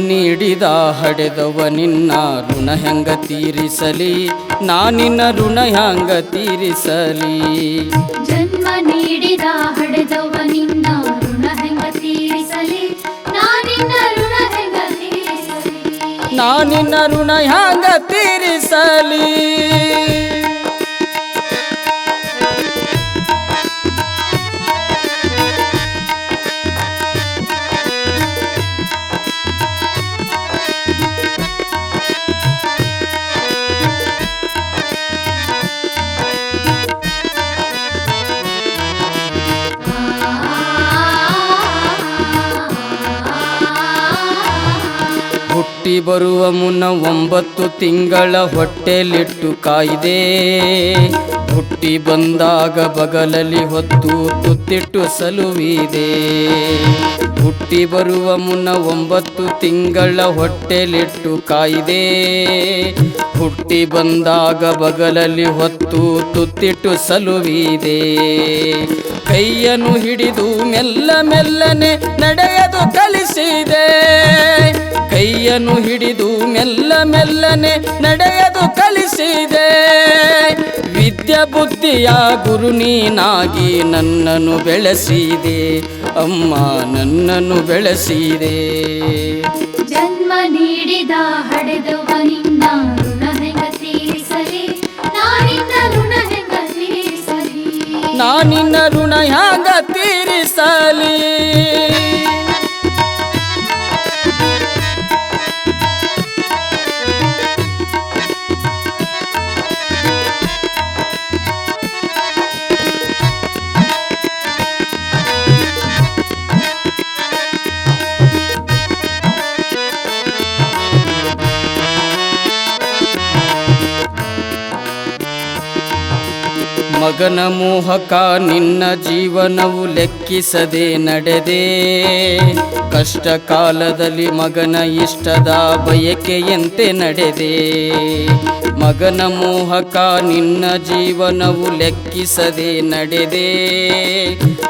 ನೀಡಿದ ಹಡೆದವ ನಿನ್ನ ಋಣ ಹೆಂಗ ತೀರಿಸಲಿ? ನಾನಿನ್ನ ಋಣ ಹೆಂಗ ತೀರಿಸಲಿ? ಜನ್ಮ ನೀಡಿದ ಹಡೆದವ ನಿನ್ನ ಋಣ ಹೆಂಗ ತೀರಿಸಲಿ? ನಾನಿನ್ನ ಋಣ ಹೆಂಗ ತೀರಿಸಲಿ? ಹುಟ್ಟಿ ಬರುವ ಮುನ್ನ ಒಂಬತ್ತು ತಿಂಗಳ ಹೊಟ್ಟೆಲಿಟ್ಟು ಕಾಯಿದೆ. ಹುಟ್ಟಿ ಬಂದಾಗ ಬಗಲಲ್ಲಿ ಹೊತ್ತು ತುತ್ತಿಟ್ಟು ಸಲುವಿದೆ. ಹುಟ್ಟಿ ಬರುವ ಮುನ್ನ ಒಂಬತ್ತು ತಿಂಗಳ ಹೊಟ್ಟೆಲಿಟ್ಟು ಕಾಯಿದೆ. ಹುಟ್ಟಿ ಬಂದಾಗ ಬಗಲಲ್ಲಿ ಹೊತ್ತು ತುತ್ತಿಟ್ಟು ಸಲುವಿದೆ. ಕೈಯನ್ನು ಹಿಡಿದು ಮೆಲ್ಲ ಮೆಲ್ಲನೆ ನಡೆಯದು ಕಲಿಸಿದೆ. ಕೈಯನ್ನು ಹಿಡಿದು ಮೆಲ್ಲ ಮೆಲ್ಲನೆ ನಡೆಯದು ಕಲಿಸಿದೆ. ವಿದ್ಯಾ ಬುದ್ಧಿಯ ಗುರು ನೀನಾಗಿ ನನ್ನನ್ನು ಬೆಳೆಸಿದೆ. ಅಮ್ಮ ನನ್ನನ್ನು ಬೆಳೆಸಿದೆ. ಜನ್ಮ ನೀಡಿದ ಹಡೆದವ ನಿನ್ನ ಋಣ ಹೆಂಗ ತೀರಿಸಲಿ? ನಾನಿನ್ನ ಋಣ ಹೆಂಗ ತೀರಿಸಲಿ? ನಾನಿನ್ನ ಋಣ ಹ್ಯಾಂಗ ತೀರಿಸಲಿ? ಮಗನ ಮೋಹಕ ನಿನ್ನ ಜೀವನವು ಲೆಕ್ಕಿಸದೆ ನಡೆದೆ. ಕಷ್ಟ ಕಾಲದಲ್ಲಿ ಮಗನ ಇಷ್ಟದ ಬಯಕೆಯಂತೆ ನಡೆದೆ. ಮಗನ ಮೋಹಕ ನಿನ್ನ ಜೀವನವು ಲೆಕ್ಕಿಸದೆ ನಡೆದೆ.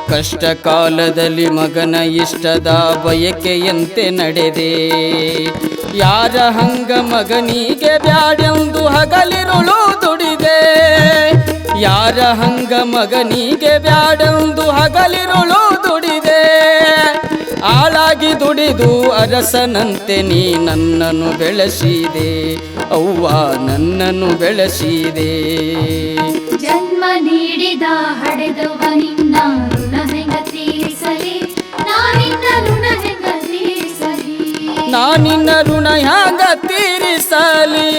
ಕಷ್ಟ ಕಾಲದಲ್ಲಿ ಮಗನ ಇಷ್ಟದ ಬಯಕೆಯಂತೆ ನಡೆದೆ. ಯಾರ ಹಂಗ ಮಗನಿಗೆ ಬ್ಯಾಡೆಂದು ಹಗಲಿರುಳು ದುಡಿದೆ. ಯಾರ ಹಂಗ ಮಗನಿಗೆ ಬ್ಯಾಡೊಂದು ಹಗಲಿರುಳು ದುಡಿದೆ. ಆಳಾಗಿ ದುಡಿದು ಅರಸನಂತೆ ನೀ ನನ್ನನ್ನು ಬೆಳೆಸಿದೆ. ಅವ್ವ ನನ್ನನ್ನು ಬೆಳೆಸಿದೆ. ಜನ್ಮ ನೀಡಿದ ಹಡೆದವ ನಿನ್ನ ಋಣ ಹೆಂಗ ತೀರಿಸಲಿ? ನಾನಿನ್ನ ಋಣ ಹೆಂಗ ತೀರಿಸಲಿ? ನಾನಿನ್ನ ಋಣ ಹ್ಯಾಂಗ ತೀರಿಸಲಿ?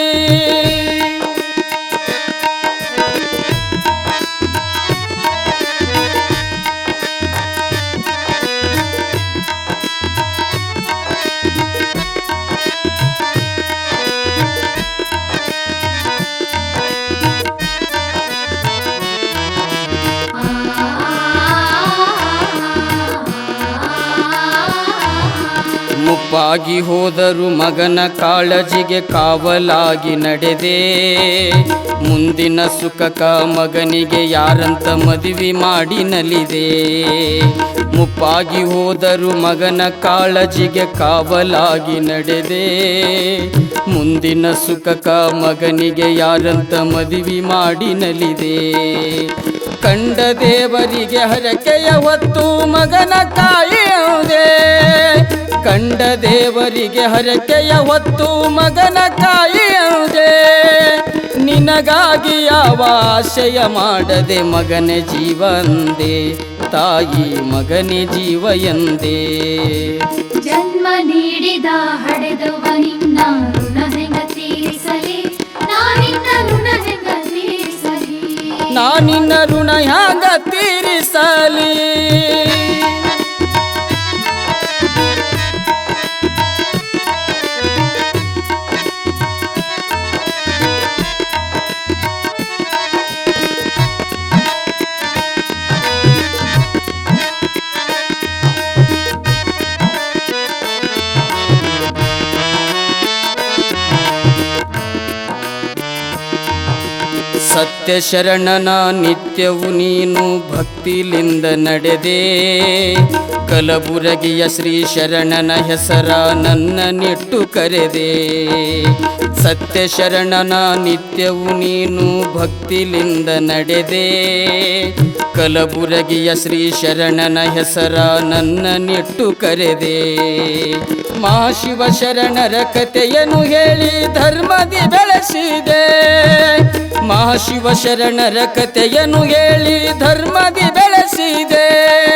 ಮುಪ್ಪಾಗಿ ಹೋದರು ಮಗನ ಕಾಳಜಿಗೆ ಕಾವಲಾಗಿ ನಡೆದೆ. ಮುಂದಿನ ಸುಖಕ ಮಗನಿಗೆ ಯಾರಂತ ಮದುವೆ ಮಾಡಿ ನಲಿದೆ ಮುಪ್ಪಾಗಿ ಹೋದರು ಮಗನ ಕಾಳಜಿಗೆ ಕಾವಲಾಗಿ ನಡೆದೆ. ಮುಂದಿನ ಸುಖಕ ಮಗನಿಗೆ ಯಾರಂತ ಮದುವೆ ಮಾಡಿ ನಲಿದೆ ಕಂಡ ದೇವರಿಗೆ ಹರಕೆಯ ಹೊತ್ತು ಮಗನ ಕಾಯುವುದೇ ಕಂಡ ದೇವರಿಗೆ ಹರಕೆಯ ಹೊತ್ತು ಮಗನ ಕಾಯುವುದೇ ನಿನಗಾಗಿ ಯಾವ ಮಾಡದೆ ಮಗನ ಜೀವಂದೆ ತಾಯಿ ಮಗನೇ ಜೀವ ಎಂದೇ? ಜನ್ಮ ನೀಡಿದ ಹಡೆದವ ನಿನ್ನ ನಾನಿನ್ನ ಋಣ ಹ್ಯಾಂಗ ತೀರಿಸಲಿ ಸತ್ಯ ಶರಣನ ನಿತ್ಯವು ನೀನು ಭಕ್ತಿಲಿಂದ ನಡೆದೆ. ಕಲಬುರಗಿಯ ಶ್ರೀ ಶರಣನ ಹೆಸರ ನನ್ನ ನೆಟ್ಟು ಕರೆದೆ. ಸತ್ಯ ಶರಣನ ನಿತ್ಯವು ನೀನು ಭಕ್ತಿಲಿಂದ ನಡೆದೆ. ಕಲಬುರಗಿಯ ಶ್ರೀ ಶರಣನ ಹೆಸರ ನನ್ನ ನೆಟ್ಟು ಕರೆದೆ. ಮಹಾಶಿವ ಶರಣರ ಕಥೆಯನ್ನು ಹೇಳಿ ಧರ್ಮದಿ ಬೆಳೆಸಿದೆ. ಮಹಾಶಿವ ಶರಣರ ಕಥೆಯನ್ನು ಹೇಳಿ ಧರ್ಮದಿ ಬೆಳೆಸಿದೆ.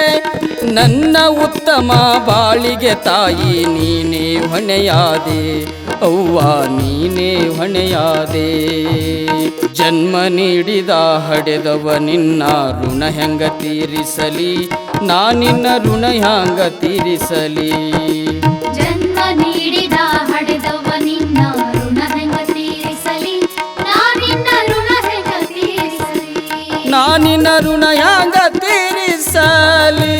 ನನ್ನ ಉತ್ತಮ ಬಾಳಿಗೆ ತಾಯಿ ನೀನೇ ಹೊಣೆಯಾದೆ, ಅವ್ವ ನೀನೇ ಹೊಣೆಯಾದೆ. ಜನ್ಮ ನೀಡಿದ ಹಡೆದವ ನಿನ್ನ ಋಣ ಹೆಂಗ ತೀರಿಸಲಿ, ನಾ ನಿನ್ನ ಋಣ ಹ್ಯಾಂಗ ತೀರಿಸಲಿ. ನಿನ್ನ ಋಣ ಯಾಂಗ ತೀರಿಸಲಿ